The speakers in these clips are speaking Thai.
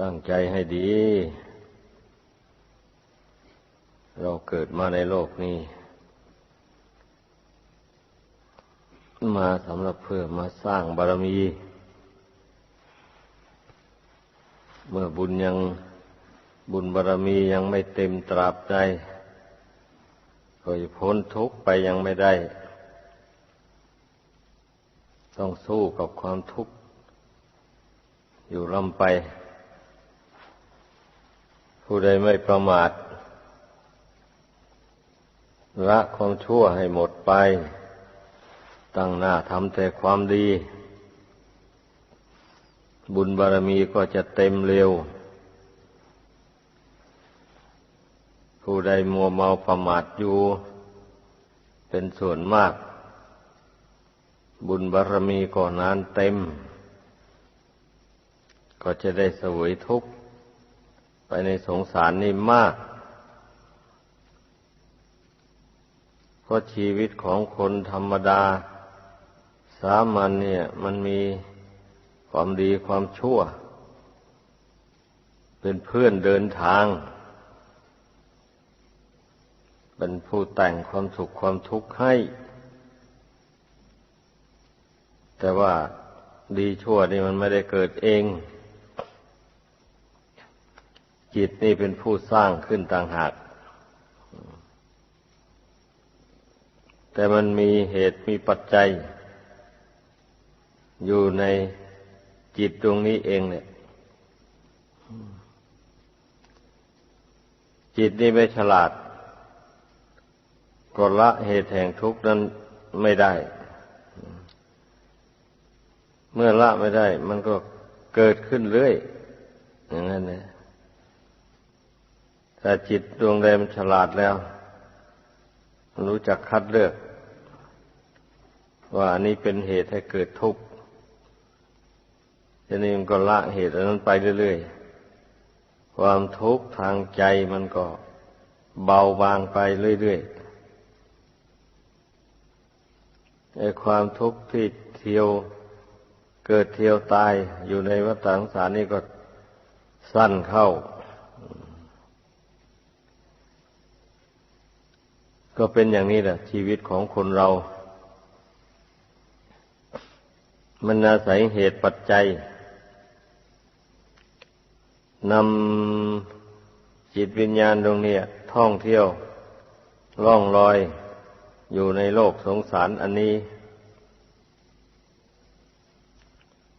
ตั้งใจให้ดี เราเกิดมาในโลกนี้ มาสำหรับเพื่อมาสร้างบารมี เมื่อบุญยังบุญบารมียังไม่เต็มตราบใดก็จะพ้นทุกข์ไปยังไม่ได้ ต้องสู้กับความทุกข์อยู่ลำไป ผู้ใดไม่ประมาทละความชั่วให้หมดไป ตั้งหน้าทำแต่ความดี บุญบารมีก็จะเต็มเร็ว ผู้ใดมัวเมาประมาทอยู่ เป็นส่วนมาก บุญบารมีก่อนานเต็ม ก็จะได้สวยทุกข์ ไปในสงสารนี่มาก เพราะชีวิตของคนธรรมดา สามัญเนี่ย มันมีความดีความชั่ว เป็นเพื่อนเดินทาง เป็นผู้แต่งความสุขความทุกข์ให้ แต่ว่าดีชั่วนี่มันไม่ได้เกิดเอง จิตนี่เป็นผู้สร้างขึ้นต่างหาก แต่มันมีเหตุมีปัจจัย อยู่ในจิตตรงนี้เองเนี่ย จิตนี่ไม่ฉลาดก็ละเหตุแห่งทุกข์นั้นไม่ได้ เมื่อละไม่ได้ มันก็เกิดขึ้นเรื่อย อย่างนั้นนี่ย แต่จิตดวงใดมันฉลาดแล้วมันรู้จักคัดเลือก ว่าอันนี้เป็นเหตุให้เกิดทุกข์ทีนี้มันก็ละเหตุอันนั้นไปเรื่อยๆ ความทุกข์ทางใจมันก็เบาบางไปเรื่อยๆไอ้ความทุกข์ที่เที่ยวเกิดเที่ยวตายอยู่ในวัฏสงสารนี่ก็สั้นเข้า ก็เป็นอย่างนี้แหละ ชีวิตของคนเรา มันอาศัยเหตุปัจจัยนำจิตวิญญาณตรงนี้ท่องเที่ยวล่องลอยอยู่ในโลกสงสารอันนี้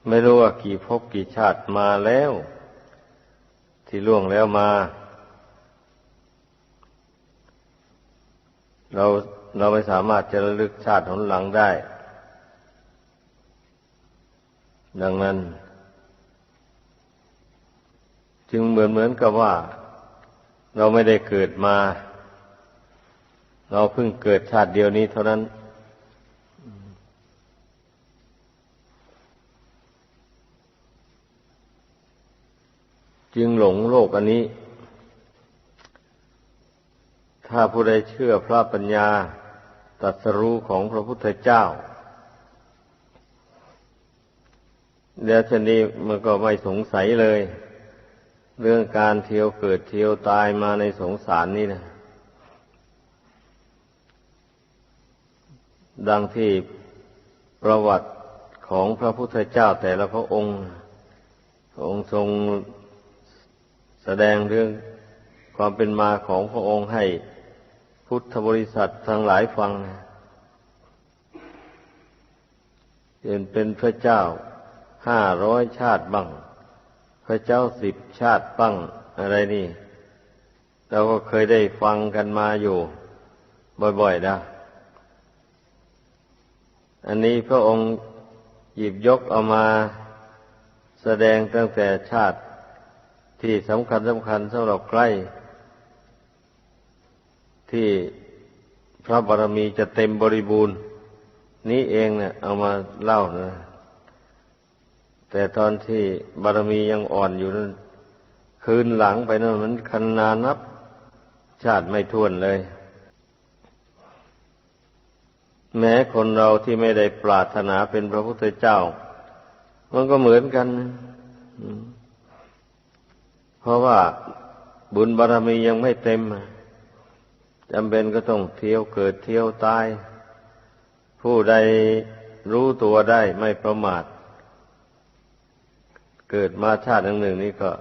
ไม่รู้ว่ากี่ภพกี่ชาติมาแล้ว ที่ล่วงแล้วมา เราเราไม่สามารถจะระลึกชาติหนหลังได้ ดังนั้น จึงเหมือนเหมือนกับว่า เราไม่ได้เกิดมา เราเพิ่งเกิดชาติเดียวนี้เท่านั้น จึงหลงโลกอันนี้ ถ้าผู้ใดเชื่อพระปัญญาตรัสรู้ของพระพุทธเจ้าเดี๋ยวชนี้มันก็ไม่สงสัยเลย เรื่องการเที่ยวเกิดเที่ยวตายมาในสงสารนี่นะ ดังที่ประวัติของพระพุทธเจ้าแต่ละพระองค์ พระองค์ทรงแสดงเรื่องความเป็นมาของพระองค์ให้ พุทธบริษัททั้งหลายฟังเป็นเป็นพระเจ้าห้าร้อยชาติบ้าง พระเจ้าสิบชาติปั้งอะไรนี่เราก็เคยได้ฟังกันมาอยู่ บ่อยๆนะอันนี้พระองค์หยิบยกเอามาแสดงตั้งแต่ชาติที่สำคัญสำคัญสำหรับใกล้ ที่พระบารมีจะเต็มบริบูรณ์ นี้เองเนี่ย เอามาเล่านะ แต่ตอนที่บารมียังอ่อนอยู่นั้นคืนหลังไปนั้นมันคันนานับ ชาติไม่ท้วนเลย แม้คนเราที่ไม่ได้ปรารถนาเป็นพระพุทธเจ้า มันก็เหมือนกันเพราะว่าบุญบารรมียังไม่เต็ม จำเป็นก็ต้องเที่ยวเกิดเที่ยวตาย ผู้ใดรู้ตัวได้ไม่ประมาท เกิดมาชาติหนึ่งหนึ่งนี้ก็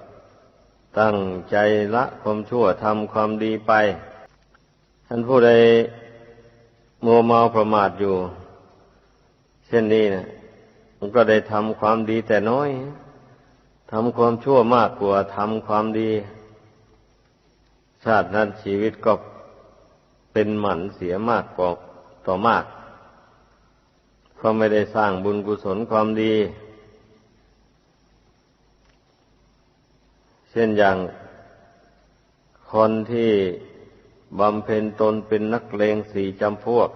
ตั้งใจละความชั่วทำความดีไป ท่านผู้ใดมัวเมาประมาทอยู่ เช่นนี้นะมันก็ได้ทำความดีแต่น้อยทำความชั่วมากกว่าทำความดี ชาตินั้นชีวิตก็ เป็นหมันเสียมากกว่าต่อมาก ก็ไม่ได้สร้างบุญกุศลความดี เช่นอย่างคนที่บำเพ็ญตนเป็นนักเลงสี่จำพวก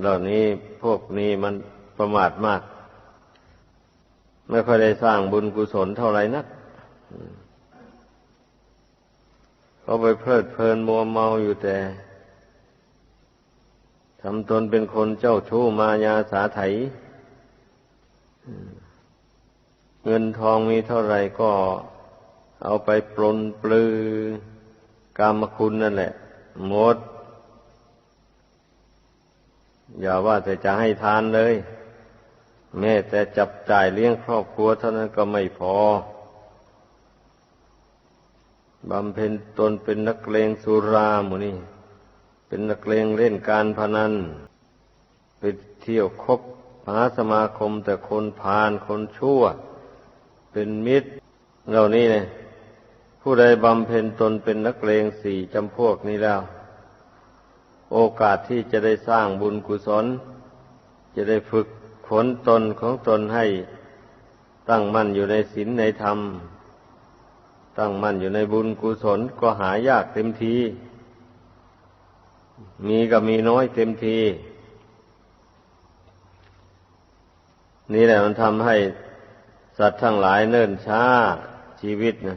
เหล่านี้พวกนี้มันประมาทมาก ไม่ค่อยได้สร้างบุญกุศลเท่าไหร่นัก เขาไปเพลิดเพลินมัวเมาอยู่แต่ทำตนเป็นคนเจ้าชู้มายาสาไถเงินทองมีเท่าไหร่ก็เอาไปปลนปลือกามคุณนั่นแหละหมด อย่าว่าแต่จะให้ทานเลย แม้แต่จับจ่ายเลี้ยงครอบครัวเท่านั้นก็ไม่พอ บำเพ็ญตนเป็นนักเลงสุราหมูนี่ เป็นนักเลงเล่นการพนัน ไปเที่ยวคบหาสมาคมแต่คนพาลคนชั่ว เป็นมิตรเหล่านี้เนี่ยผู้ใดบำเพ็ญตนเป็นนักเลงสี่จำพวกนี้แล้ว โอกาสที่จะได้สร้างบุญกุศล จะได้ฝึกขนตนของตนให้ตั้งมั่นอยู่ในศีลในธรรม ตั้งมั่นอยู่ในบุญกุศลก็หายากเต็มที มีก็มีน้อยเต็มที นี่แหละมันทำให้สัตว์ทั้งหลายเนิ่นช้าชีวิตนะ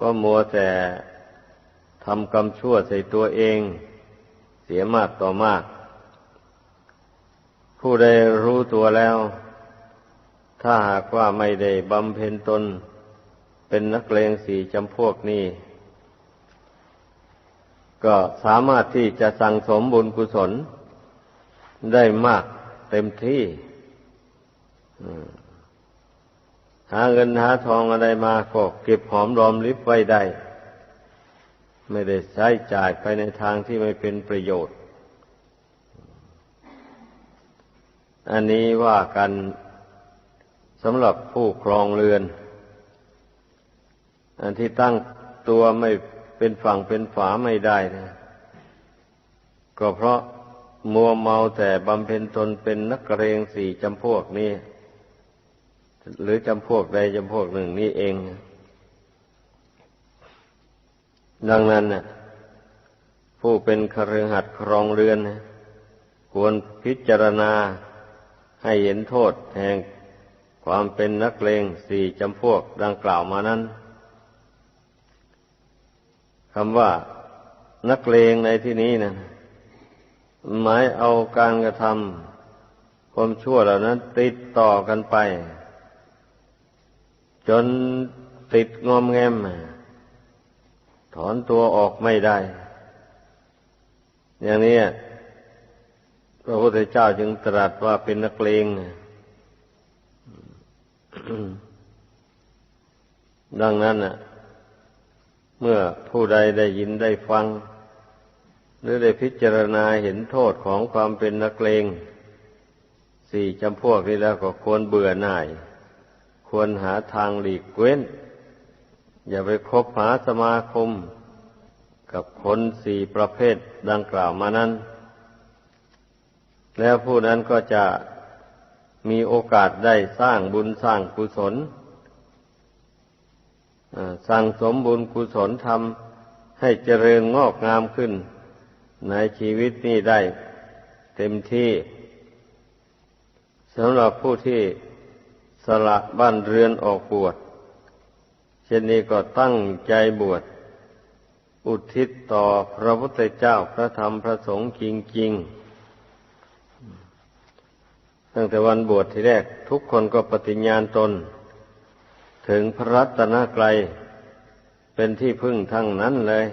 ก็มัวแต่ทำกรรมชั่วใส่ตัวเอง เสียมากต่อมาก ผู้ใดรู้ตัวแล้ว ถ้าหากว่าไม่ได้บำเพ็ญตน เป็นนักเลงสี่จำพวกนี้ ก็สามารถที่จะสั่งสมบุญกุศล ได้มากเต็มที่หาเงินหาทองอะไรมาก็เก็บหอมรอมริบไว้ได้ ไม่ได้ใช้จ่ายไปในทางที่ไม่เป็นประโยชน์ อันนี้ว่ากันสำหรับผู้ครองเรือนอัน ที่ตั้งตัวไม่เป็นฝั่งเป็นฝาไม่ได้นะก็เพราะมัวเมาแต่บำเพ็ญตนเป็นนักเรงสี่จำพวกนี้ หรือจำพวกใดจำพวกหนึ่งนี่เอง ดังนั้นนะผู้เป็นคฤหัสถ์ครองเรือนนะควรพิจารณาให้เห็นโทษแห่งความเป็นนักเลงสี่จำพวกดังกล่าวมานั้น คำว่านักเลงในที่นี้นะหมายเอาการกระทำความชั่วเหล่านั้น ติดต่อกันไป จนติดงอมแงม ถอนตัวออกไม่ได้ อย่างนี้พระพุทธเจ้าจึงตรัสว่าเป็นนักเลงดังนั้นน่ะ เมื่อผู้ใดได้ยินได้ฟัง หรือได้พิจารณาเห็นโทษของความเป็นนักเลงสี่จำพวกนี้แล้วก็ควรเบื่อหน่าย ควรหาทางหลีกเว้น อย่าไปคบหาสมาคม กับคนสี่ประเภทดังกล่าวมานั้น แล้วผู้นั้นก็จะมีโอกาสได้สร้างบุญสร้างกุศล สั่งสมบุญกุศลทำให้เจริญงอกงามขึ้น ในชีวิตนี้ได้เต็มที่สำหรับผู้ที่สละบ้านเรือนออกบวชเช่นนี้ก็ตั้งใจบวช อุทิศต่อพระพุทธเจ้าพระธรรมพระสงฆ์จริงๆ ตั้งแต่วันบวชที่แรกทุกคนก็ปฏิญญาณตน ถึงพระรัตนกรัยเป็นที่พึ่งทั้งนั้นเลย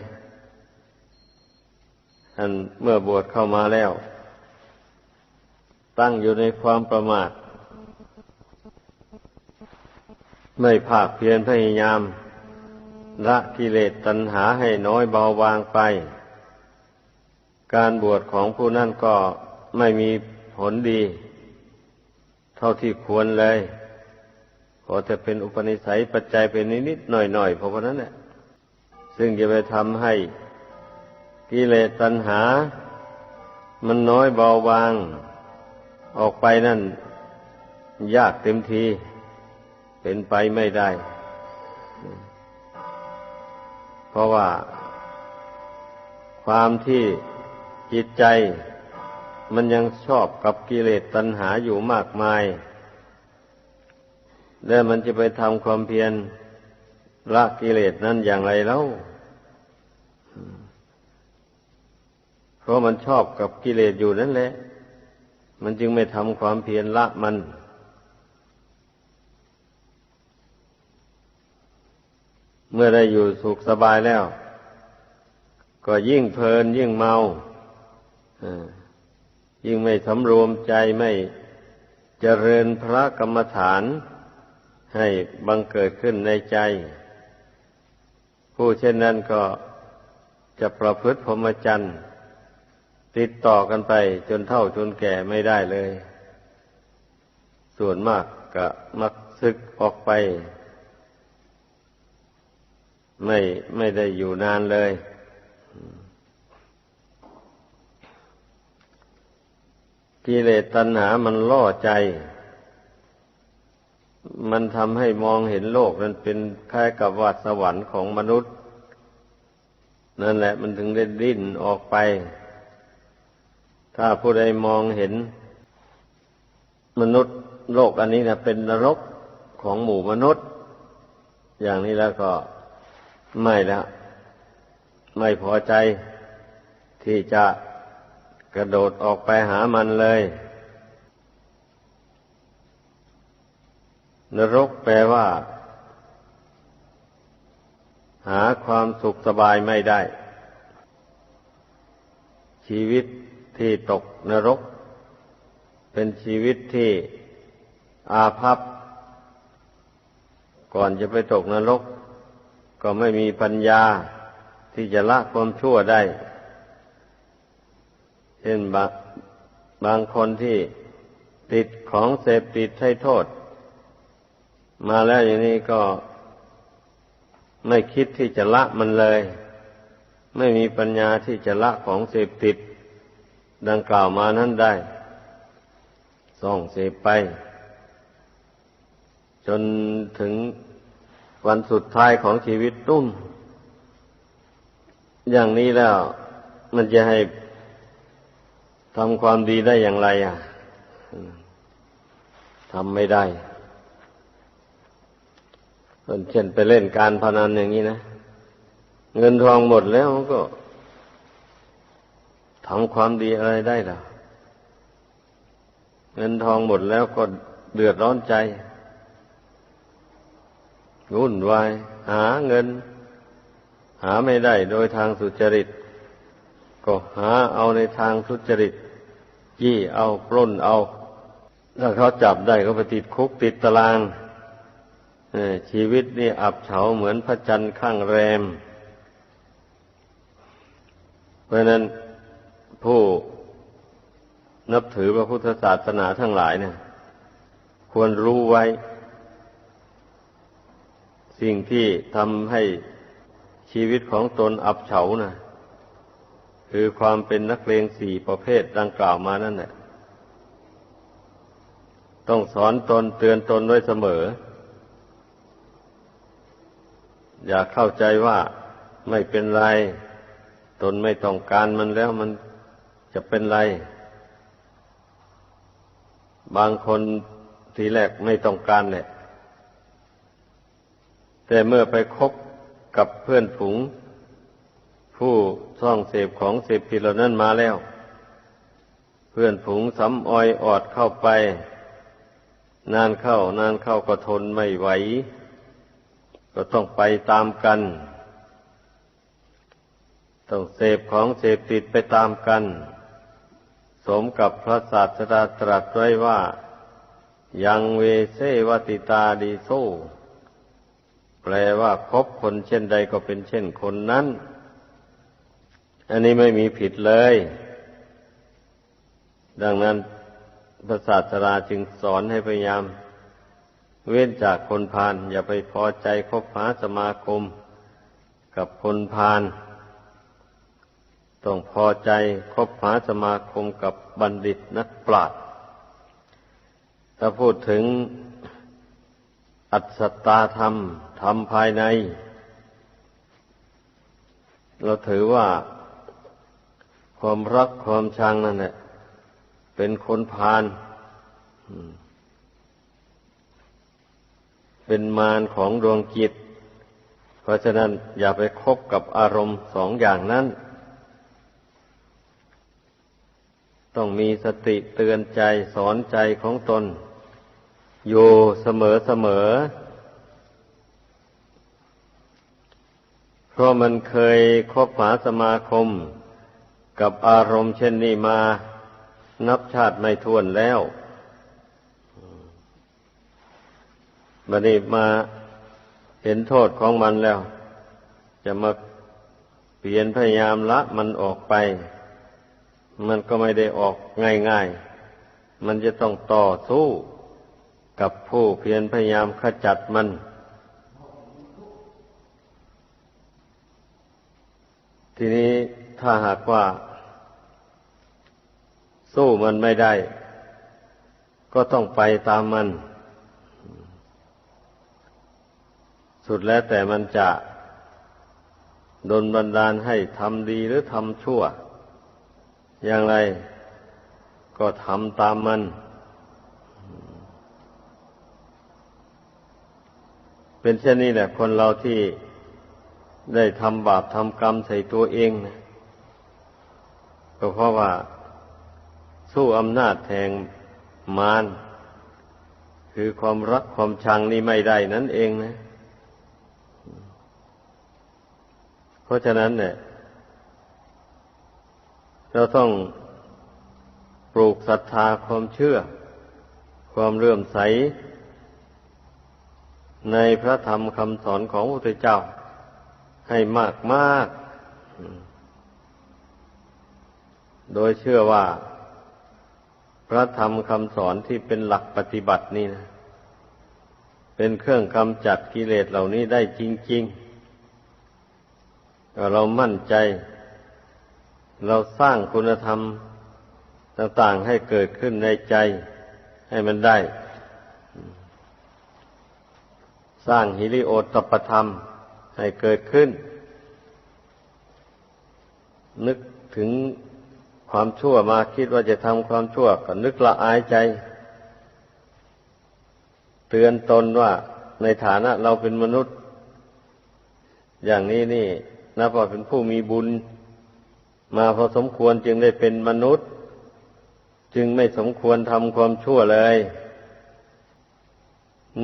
อันเมื่อบวชเข้ามาแล้ว ตั้งอยู่ในความประมาท ไม่ภาคเพียรพยายามละกิเลสตัณหาให้น้อยเบาบางไป การบวชของผู้นั่นก็ไม่มีผลดี เท่าที่ควรเลย อจะเป็นอุปนิสัยปัจจัยเป็นนิดๆหน่อยๆเพราะนั้นแหละซึ่งจะไปทำให้กิเลสตัณหา มันน้อยเบาบาง ออกไปนั่น ยากเต็มที เป็นไปไม่ได้ เพราะว่า ความที่จิตใจ มันยังชอบกับกิเลสตัณหาอยู่มากมาย แล้วมันจะไปทำความเพียรละกิเลสนั้นอย่างไรแล้วเพราะมันชอบกับกิเลสอยู่นั่นแหละ มันจึงไม่ทำความเพียรละมัน เมื่อได้อยู่สุขสบายแล้ว ก็ยิ่งเพลินยิ่งเมายิ่งไม่สำรวมใจไม่เจริญพระกรรมฐาน ให้บังเกิดขึ้นในใจ ผู้เช่นนั้นก็จะประพฤติพรหมจรรย์ติดต่อกันไปจนเท่าจนแก่ไม่ได้เลย ส่วนมากก็มักซึกออกไป ไม่ไม่ได้อยู่นานเลย กิเลสตัณหามันล่อใจ มันทำให้มองเห็นโลกนั้นเป็นคล้ายกับวัดสวรรค์ของมนุษย์ นั่นแหละมันถึงได้ดิ้นออกไป ถ้าผู้ใดมองเห็น มนุษย์โลกอันนี้นะเป็นนรกของหมู่มนุษย์ อย่างนี้แล้วก็ไม่แล้วไม่พอใจที่จะกระโดดออกไปหามันเลย นรกแปลว่า หาความสุขสบายไม่ได้ ชีวิตที่ตกนรก เป็นชีวิตที่อาภัพ ก่อนจะไปตกนรก ก็ไม่มีปัญญาที่จะละความชั่วได้ เช่นบางบางคนที่ติดของเสพติดให้โทษ มาแล้วอย่างนี้ก็ไม่คิดที่จะละมันเลย ไม่มีปัญญาที่จะละของเสพติด ดังกล่าวมานั้นได้ ส่องเสพไป จนถึงวันสุดท้ายของชีวิตตุ้ม อย่างนี้แล้วมันจะให้ทำความดีได้อย่างไร อะทำไม่ได้ เช่นไปเล่นการพนันอย่างนี้นะ เงินทองหมดแล้วก็ทำความดีอะไรได้ล่ะ เงินทองหมดแล้วก็เดือดร้อนใจวุ่นวาย หาเงิน หาไม่ได้โดยทางสุจริต ก็หาเอาในทางสุจริตยี่เอาปล้นเอา ถ้าเขาจับได้ก็ไปติดคุกติดตาราง ชีวิตนี่อับเฉาเหมือนพระจันทร์ข้างแรม เพราะนั้นผู้นับถือพระพุทธศาสนาทั้งหลายเนี่ย ควรรู้ไว้ สิ่งที่ทำให้ชีวิตของตนอับเฉานะ่ะคือความเป็นนักเลงสี่ประเภทดังกล่าวมานั่นแหละต้องสอนตนเตือนตนไว้เสมอ อย่าเข้าใจว่าไม่เป็นไร ตนไม่ต้องการมันแล้วมันจะเป็นไร บางคนทีแรกไม่ต้องการแหละ แต่เมื่อไปคบกับเพื่อนฝูง ผู้ซ่องเสพของเสพผิดเหล่านั้นมาแล้ว เพื่อนฝูงสำออยออดเข้าไป นานเข้านานเข้าก็ทนไม่ไหว ก็ต้องไปตามกัน ต้องเสพของเสพติดไปตามกัน สมกับพระศาสดาตรัสไว้ว่า ยังเวเสวติตาดีโซแปลว่าคบคนเช่นใดก็เป็นเช่นคนนั้น อันนี้ไม่มีผิดเลย ดังนั้นพระศาสดาจึงสอนให้พยายาม เว้นจากคนพาลอย่าไปพอใจคบหาสมาคมกับคนพาลต้องพอใจคบหาสมาคมกับบัณฑิตนักปราชญ์ถ้าพูดถึงอัศตาธรรม ธรรมภายใน เราถือว่าความรักความชังนั่นแหละเป็นคนพาล เป็นมารของดวงจิต เพราะฉะนั้นอย่าไปคบกับอารมณ์สองอย่างนั้น ต้องมีสติเตือนใจสอนใจของตน อยู่เสมอเสมอ เพราะมันเคยคบหาสมาคม กับอารมณ์เช่นนี้มา นับชาติไม่ทวนแล้ว บัดนี้มาเห็นโทษของมันแล้ว จะมาเปลี่ยนพยายามละมันออกไป มันก็ไม่ได้ออกง่ายๆ มันจะต้องต่อสู้กับผู้เพียรพยายามขจัดมัน ทีนี้ถ้าหากว่า สู้มันไม่ได้ ก็ต้องไปตามมัน สุดแล้วแต่มันจะดนบันดาลให้ทำดีหรือทำชั่ว อย่างไรก็ทำตามมัน เป็นเช่นนี้แหละ คนเราที่ได้ทำบาปทำกรรมใส่ตัวเองนะก็เพราะว่าสู้อำนาจแห่งมารคือความรักความชังนี่ไม่ได้นั่นเองนะ เพราะฉะนั้นเนี่ยเราต้องปลูกศรัทธาความเชื่อ ความเลื่อมใส ในพระธรรมคำสอนของพระพุทธเจ้า ให้มากมาก โดยเชื่อว่า พระธรรมคำสอนที่เป็นหลักปฏิบัตินี่นะ เป็นเครื่องกำจัดกิเลสเหล่านี้ได้จริง ๆ เรามั่นใจ เราสร้างคุณธรรมต่างๆให้เกิดขึ้นในใจให้มันได้ สร้างหิริโอตตปธรรมให้เกิดขึ้น นึกถึงความชั่วมาคิดว่าจะทำความชั่วก็นึกละอายใจ เตือนตนว่าในฐานะเราเป็นมนุษย์ อย่างนี้นี่ นับว่าเป็นผู้มีบุญ มาพอสมควรจึงได้เป็นมนุษย์ จึงไม่สมควรทำความชั่วเลย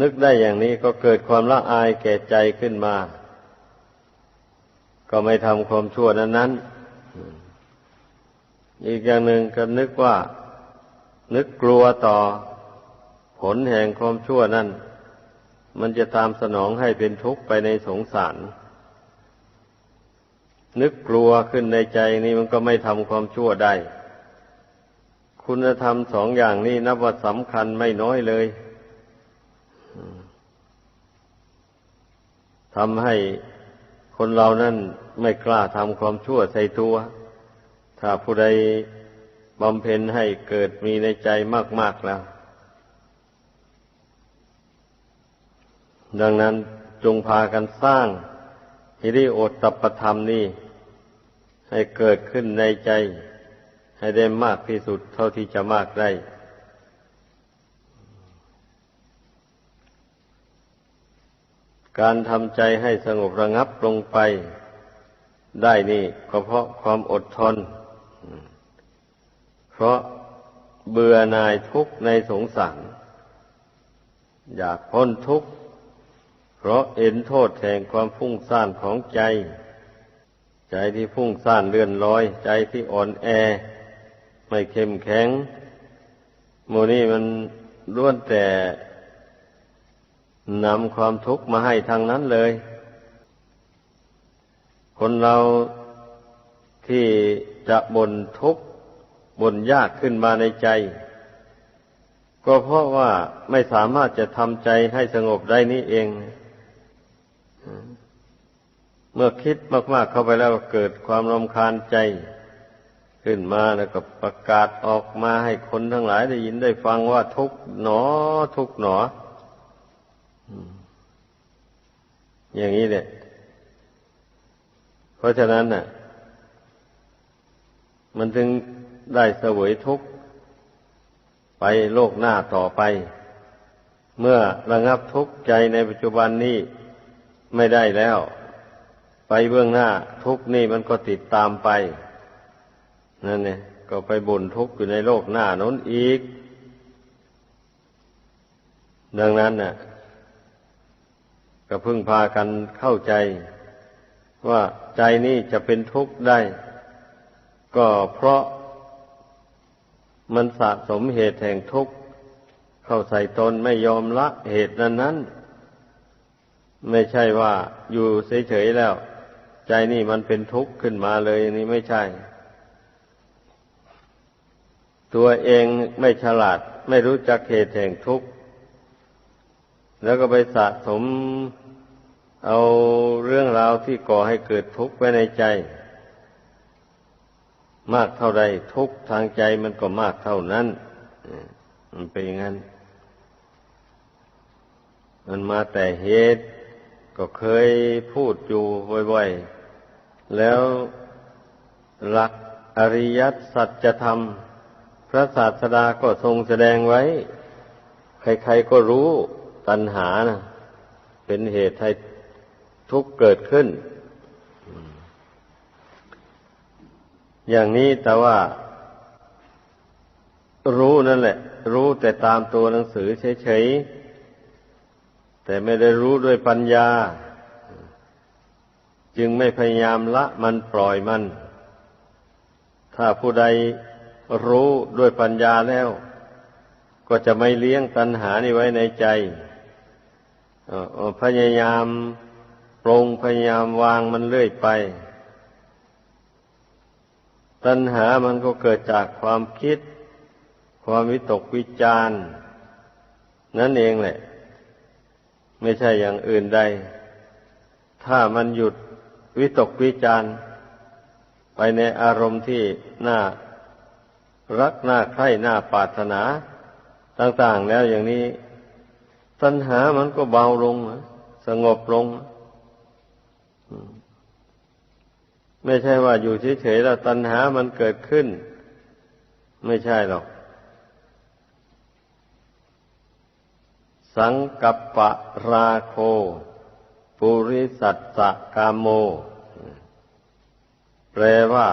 นึกได้อย่างนี้ก็เกิดความละอายแก่ใจขึ้นมา ก็ไม่ทำความชั่วนั้นนั้นอีกอย่างหนึ่งก็นึกว่า นึกกลัวต่อ ผลแห่งความชั่วนั่นมันจะตามสนองให้เป็นทุกข์ไปในสงสาร นึกกลัวขึ้นในใจนี่มันก็ไม่ทำความชั่วได้ คุณธรรมสองอย่างนี้นับว่าสำคัญไม่น้อยเลยทำให้คนเรานั่นไม่กล้าทำความชั่วใส่ตัว ถ้าผู้ใดบำเพ็ญให้เกิดมีในใจมาก ๆแล้ว ดังนั้นจงพากันสร้าง ฮิริโอตปธรรมนี้ให้เกิดขึ้นในใจ ให้ได้มากที่สุดเท่าที่จะมากได้ การทำใจให้สงบระงับลงไป ได้นี่ก็เพราะความอดทน เพราะเบื่อหน่ายทุกข์ในสงสาร อยากพ้นทุกข์ เพราะเห็นโทษแห่งความฟุ้งซ่านของใจ ใจที่ฟุ้งซ่านเลื่อนลอย ใจที่อ่อนแอ ไม่เข้มแข็งโมนี่มันล้วนแต่นำความทุกข์มาให้ทางนั้นเลย คนเราที่จะบ่นทุกข์บ่นยากขึ้นมาในใจ ก็เพราะว่าไม่สามารถจะทำใจให้สงบได้นี่เองเมื่อคิดมาก ๆเข้าไปแล้วเกิดความรำคาญใจ ขึ้นมาแล้วก็ประกาศออกมาให้คนทั้งหลายได้ยินได้ฟังว่าทุกหนอ ทุกหนอ อย่างนี้เนี่ย เพราะฉะนั้นน่ะ มันจึงได้เสวยทุกข์ไปโลกหน้าต่อไป เมื่อระงับทุกข์ใจในปัจจุบันนี้ไม่ได้แล้ว ไปเบื้องหน้า ทุกนี่มันก็ติดตามไป นั่นเนี่ยก็ไปบ่นทุกข์อยู่ในโลกหน้าน้นอีก ดังนั้นน่ะ ก็พึ่งพากันเข้าใจ ว่าใจนี้จะเป็นทุกข์ได้ ก็เพราะมันสะสมเหตุแห่งทุกข์ เข้าใส่ตนไม่ยอมละเหตุนั้นนั้น ไม่ใช่ว่าอยู่เฉยๆแล้ว ใจนี่มันเป็นทุกข์ขึ้นมาเลยนี่ไม่ใช่ ตัวเองไม่ฉลาด ไม่รู้จักเหตุแห่งทุกข์ แล้วก็ไปสะสมเอาเรื่องราวที่ก่อให้เกิดทุกข์ไว้ในใจ มากเท่าใดทุกข์ทางใจมันก็มากเท่านั้นมันเป็นอย่างนั้น มันมาแต่เหตุก็เคยพูดอยู่บ่อยๆ แล้วหลักอริยสัจธรรม พระศาสดาก็ทรงแสดงไว้ ใครๆก็รู้ตัณหานะเป็นเหตุให้ทุกข์เกิดขึ้น อย่างนี้แต่ว่า รู้นั่นแหละ รู้แต่ตามตัวหนังสือเฉยๆแต่ไม่ได้รู้ด้วยปัญญา จึงไม่พยายามละมันปล่อยมัน ถ้าผู้ใดรู้ด้วยปัญญาแล้ว ก็จะไม่เลี้ยงตัณหานี้ไว้ในใจพยายามปรงพยายามวางมันเรื่อยไป ตัณหามันก็เกิดจากความคิด ความวิตกวิจารนั่นเองแหละ ไม่ใช่อย่างอื่นใด ถ้ามันหยุด วิตกวิจารไปในอารมณ์ที่น่ารักน่าใคร่น่าปรารถนา ต่าง ๆ แล้วอย่างนี้ ตัณหามันก็เบาลงสงบลง ไม่ใช่ว่าอยู่เฉยๆแล้วตัณหามันเกิดขึ้น ไม่ใช่หรอก สังกัปปะราโค ปุริสัตสกามโม แปลว่า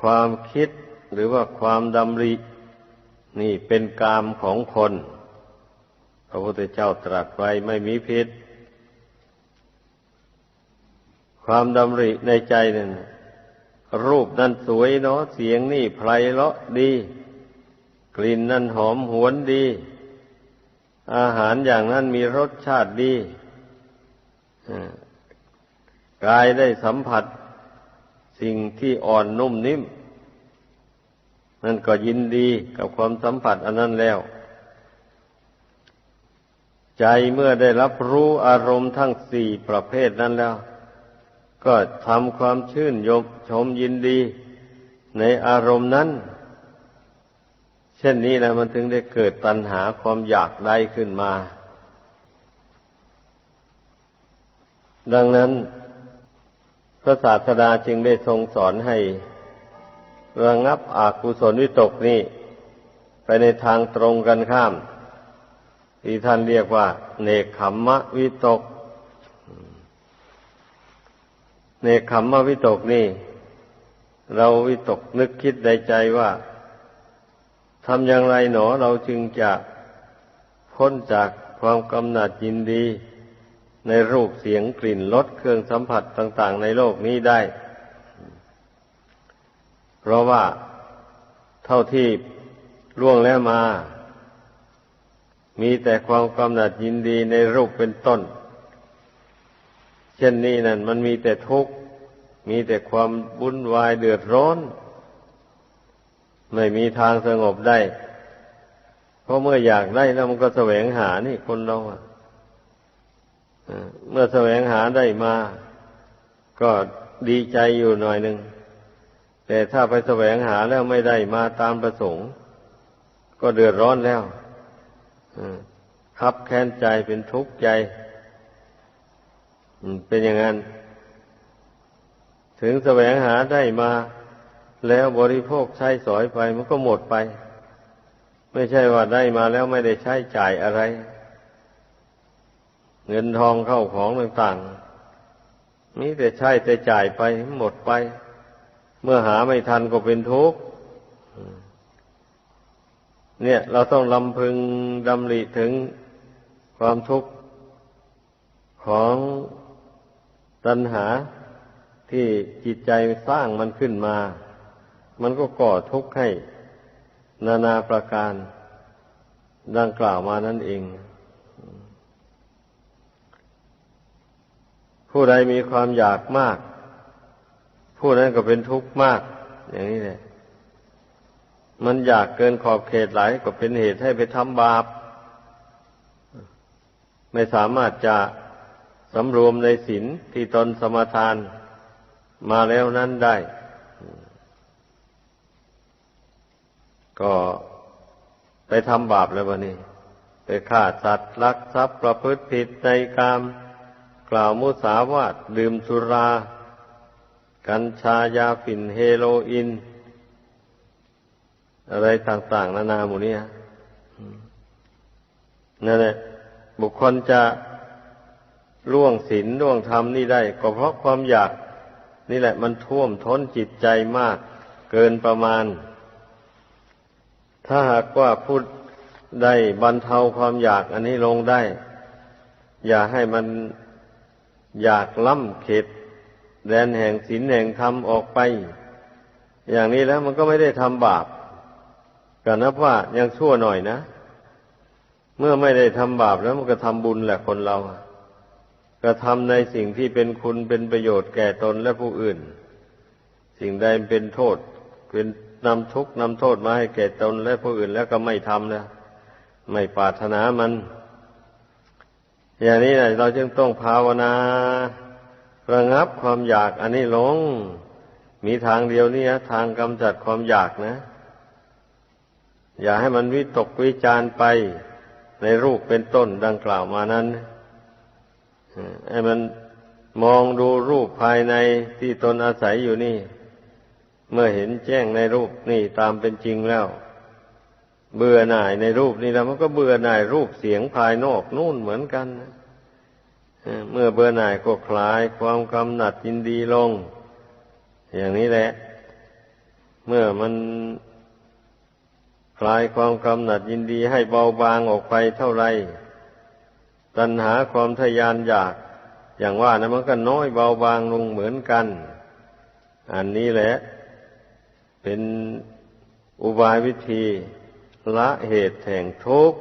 ความคิดหรือว่าความดำริ นี่เป็นกามของคน พระพุทธเจ้าตรัสไว้ไม่มีพิษ ความดำริในใจนั่นรูปนั้นสวยเนาะเสียงนี่ไพเลาะดี กลิ่นนั้นหอมหวนดี อาหารอย่างนั้นมีรสชาติดี กายได้สัมผัสสิ่งที่อ่อนนุ่มนิ่ม นั่นก็ยินดีกับความสัมผัสอันนั้นแล้ว ใจเมื่อได้รับรู้อารมณ์ทั้งสี่ประเภทนั้นแล้ว ก็ทำความชื่นยมชมยินดีในอารมณ์นั้น เช่นนี้นะมันถึงได้เกิดตัณหาความอยากได้ขึ้นมา ดังนั้น พระศาสดาจึงได้ทรงสอนให้ ระงับอากุศลวิตกนี้ไปในทางตรงกันข้ามที่ท่านเรียกว่า เนคขมมะวิตก เนคขมมะวิตกนี่ เราวิตกนึกคิดในใจว่าทำอย่างไรหนอเราจึงจะพ้นจากความกำหนัดยินดี ในรูปเสียงกลิ่นรสเครื่องสัมผัสต่าง ๆ ในโลกนี้ได้ เพราะว่าเท่าที่ล่วงแล้วมา มีแต่ความกำหนัดยินดีในรูปเป็นต้น เช่นนี้นั่นมันมีแต่ทุกข์ มีแต่ความวุ่นวายเดือดร้อน ไม่มีทางสงบได้ เพราะเมื่ออยากได้แล้วมันก็แสวงหานี่คนเราอะ เมื่อแสวงหาได้มา ก็ดีใจอยู่หน่อยหนึ่ง แต่ถ้าไปแสวงหาแล้วไม่ได้มาตามประสงค์ ก็เดือดร้อนแล้วคับแค้นใจเป็นทุกข์ใจเป็นอย่างนั้น ถึงแสวงหาได้มา แล้วบริโภคใช้สอยไปมันก็หมดไป ไม่ใช่ว่าได้มาแล้วไม่ได้ใช้จ่ายอะไร เงินทองเข้าของต่างๆมีแต่ใช้แต่จ่ายไปหมดไป เมื่อหาไม่ทันก็เป็นทุกข์เนี่ย เราต้องลำพึงดำริถึงความทุกข์ของตัณหาที่จิตใจสร้างมันขึ้นมา มันก็ก่อทุกข์ให้ นานาประการ ดังกล่าวมานั่นเอง ผู้ใดมีความอยากมาก ผู้นั้นก็เป็นทุกข์มาก อย่างนี้แหละมันอยากเกินขอบเขตหลายก็เป็นเหตุให้ไปทำบาป ไม่สามารถจะสำรวมในศีลที่ตนสมาทานมาแล้วนั้นได้ ก็ไปทำบาปแล้ววะนี่ไปฆ่าสัตว์ลักทรัพย์ประพฤติผิดในกาม กล่าวมุสาวาทดื่มสุรา กัญชายาฝิ่นเฮโรอีนอะไรต่างๆ นานาหมู่นี้นั่นแหละบุคคลจะล่วงศีลล่วงธรรมนี่ได้ ก็เพราะความอยาก นี่แหละ มันท่วมท้นจิตใจมาก เกินประมาณ ถ้าหากว่าพูดได้บรรเทาความอยากอันนี้ลงได้ อย่าให้มัน อยากล้ำเขตแดนแห่งศีลแห่งธรรมออกไป อย่างนี้แล้วมันก็ไม่ได้ทำบาปก็นับว่ายังชั่วหน่อยนะ เมื่อไม่ได้ทำบาปแล้วมันก็ทำบุญแหละคนเราก็ทำในสิ่งที่เป็นคุณเป็นประโยชน์แก่ตนและผู้อื่น สิ่งใดเป็นโทษ เป็นนำทุกข์นำโทษมาให้แก่ตนและผู้อื่นแล้วก็ไม่ทำนะไม่ปรารถนามัน อย่างนี้นะเราจึงต้องภาวนาระงับความอยากอันนี้ลง มีทางเดียวนี่นะทางกำจัดความอยากนะ อย่าให้มันวิตกวิจารไปในรูปเป็นต้นดังกล่าวมานั้นให้มันมองดูรูปภายในที่ตนอาศัยอยู่นี่ เมื่อเห็นแจ้งในรูปนี่ตามเป็นจริงแล้ว เบื่อหน่ายในรูปนี่แล้วมันก็เบื่อหน่ายรูปเสียงภายนอกนู่นเหมือนกันเมื่อเบื่อหน่ายก็คลายความกำหนัดยินดีลง อย่างนี้แหละ เมื่อมันคลายความกำหนัดยินดีให้เบาบางออกไปเท่าไร ตัณหาความทยานอยาก อย่างว่านะมันก็น้อยเบาบางลงเหมือนกัน อันนี้แหละ เป็นอุบายวิธี ละเหตุแห่งทุกข์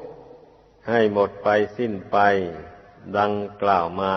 ให้หมดไปสิ้นไป ดังกล่าวมา